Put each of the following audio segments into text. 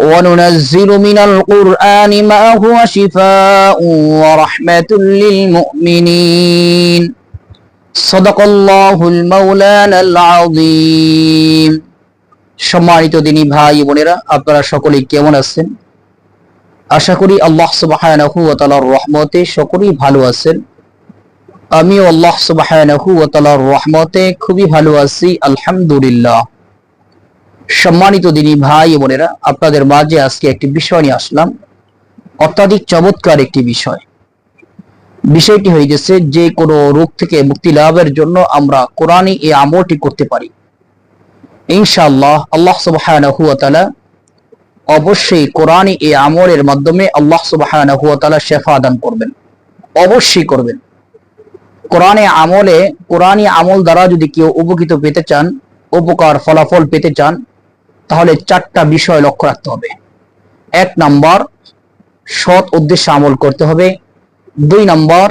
وننزل من القرآن ما هو شفاء ورحمة للمؤمنين صدق الله المولانا العظيم সম্মানিত দিনী ভাই বোনেরা আপনারা সকলেই কেমন আছেন আশা করি আল্লাহ সুবহানাহু ওয়া তাআলার রহমতে সকলেই ভালো আছেন আমিও আল্লাহ সুবহানাহু ওয়া তাআলার রহমতে খুবই ভালো আছি আলহামদুলিল্লাহ সম্মানিত দিনী ভাই বোনেরা, আপনাদের মাঝে আজকে একটি বিষয় নিয়ে আসলাম। অত্যাধিক চমৎকার একটি বিষয়। বিষয়টি হইতেছে যে কোনো রোগ থেকে মুক্তি লাভের জন্য আমরা কোরআনই এই আমলটি করতে পারি। ইনশাআল্লাহ, আল্লাহ তাআলা অবশ্যই কোরআনই এই আমলের মাধ্যমে আল্লাহ ওয়া শেফা দান করবেন। অবশ্যই করবেন। কোরআনে আমলে, কোরআনই আমল দ্বারা যদি কেউ উপকৃত পেতে চান, উপকার ফলাফল পেতে চান তাহলে চারটা বিষয় লক্ষ্য রাখতে হবে। এক নম্বর, সৎ উদ্দেশ্যে আমল করতে হবে। দুই নম্বর,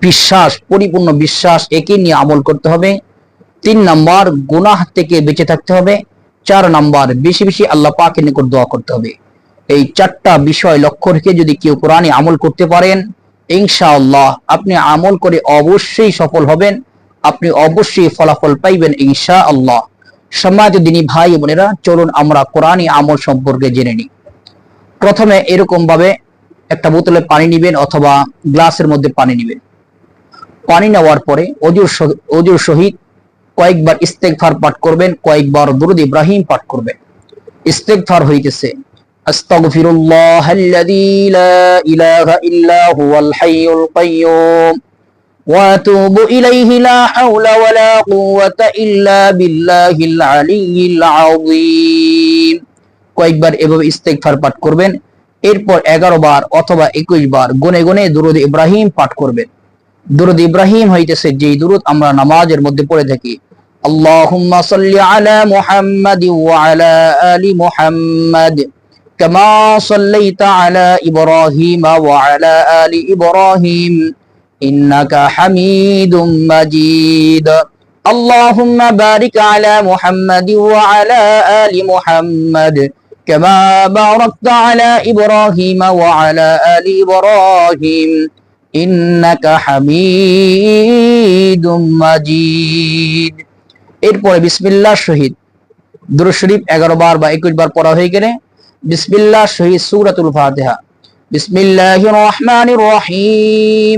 বিশ্বাস, পরিপূর্ণ বিশ্বাস একে নিয়ে আমল করতে হবে। তিন নাম্বার, গুনাহ থেকে বেঁচে থাকতে হবে। চার নাম্বার, বেশি বেশি আল্লাহ পাকের নিকট দোয়া করতে হবে। এই চারটা বিষয় লক্ষ্য রেখে যদি কেউ কোরআনে আমল করতে পারেন, ইনশাআল্লাহ আপনি আমল করে অবশ্যই সফল হবেন। আপনি অবশ্যই ফলাফল পাইবেন ইনশা আল্লাহ সম্মানিত দিনী ভাই বোনেরা, চলুন আমরা কোরআনই আমল সম্পর্কে জেনে নিই। প্রথমে এরকম ভাবে একটা বোতলে পানি নিবেন অথবা গ্লাসের মধ্যে পানি নিবেন। পানি নেওয়ার পরে অজুর অজুর সহিত কয়েকবার ইস্তেগফার পাঠ করবেন, কয়েকবার দুরুদ ইব্রাহিম পাঠ করবেন। ইস্তেগফার হইতেছে, আস্তাগফিরুল্লাহ আল্লাযী লা ইলাহা ইল্লা হুয়াল হাইয়ুল কাইয়্যুম واتوب اليه لا حول ولا قوه الا بالله العلي العظيم কয়েকবার এভাবে ইস্তেগফার পাঠ করবেন এরপর এগারো বার অথবা একুশ বার গুনে গুনে দুরুদ ইব্রাহিম পাঠ করবেন দুরুদ ইব্রাহিম হইতেছে যেই দুরুদ আমরা নামাজের মধ্যে পড়ে থাকি اللهم صل على محمد وعلى آل محمد كما صليت على إبراهيم وعلى آل إبراهيم إنك حميد مجيد اللهم بارك على محمد وعلى آل محمد كما باركت على إبراهيم وعلى آل إبراهيم إنك حميد مجيد এরপরে বিসমিল্লাহ শহীদ দুরূদ শরীফ এগারো বার বা একুশ বার পড়া হয়ে গেলে বিসমিল্লাহ শহীদ সূরাতুল ফাতিহা বিসমিল্লাহির রহমানির রহিম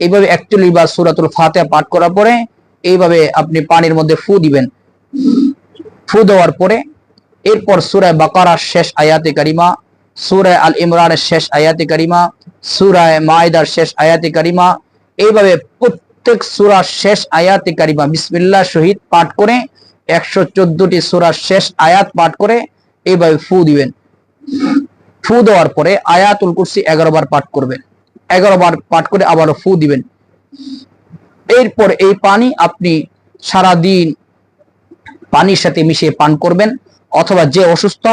এইভাবে একচল্লিশ বার সুরাতুল ফাতিহা পাঠ করার পরে এইভাবে আপনি পানির মধ্যে ফু দিবেন। ফু দেওয়ার পরে এরপর সুরায় বাকারার শেষ আয়াতে কারিমা সুরায় আল ইমরানের শেষ আয়াতে কারিমা সুরায় মায়দার শেষ আয়াতে কারিমা, এইভাবে প্রত্যেক সুরার শেষ আয়াতে কারিমা, বিসমিল্লাহ শহীদ পাঠ করে একশো চোদ্দটি সুরার শেষ আয়াত পাঠ করে এইভাবে ফু দিবেন। ফু দেওয়ার পরে আয়াতুল কুরসি এগারো বার পাঠ করবেন। এগারো বার পাঠ করে আবারও ফু দিবেন। এরপর এই পানি আপনি সারা দিন পানির সাথে মিশিয়ে পান করবেন, অথবা যে অসুস্থ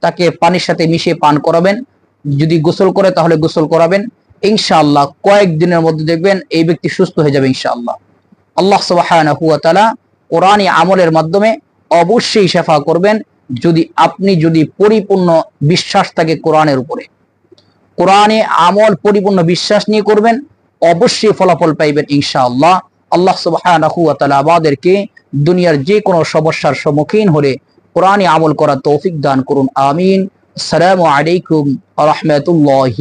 তাকে পানির সাথে মিশিয়ে পান করাবেন। যদি গোসল করে তাহলে গোসল করাবেন। ইনশাআল্লাহ কয়েকদিনের মধ্যে দেখবেন এই ব্যক্তি সুস্থ হয়ে যাবে ইনশাআল্লাহ। আল্লাহ তাআলা কোরআনী আমলের মাধ্যমে অবশ্যই শেফা করবেন। যদি আপনি যদি পরিপূর্ণ বিশ্বাস থাকে কোরআনের উপরে। কোরআনে আমল পরিপূর্ণ বিশ্বাস নিয়ে করবেন, অবশ্যই ফলাফল পাইবেন ইনশাআল্লাহ। আল্লাহ আমাদেরকে দুনিয়ার যে কোনো সমস্যার সম্মুখীন হলে কোরআনে আমল করার তৌফিক দান করুন, আমিন। আসসালামু আলাইকুম রহমতুল্লাহ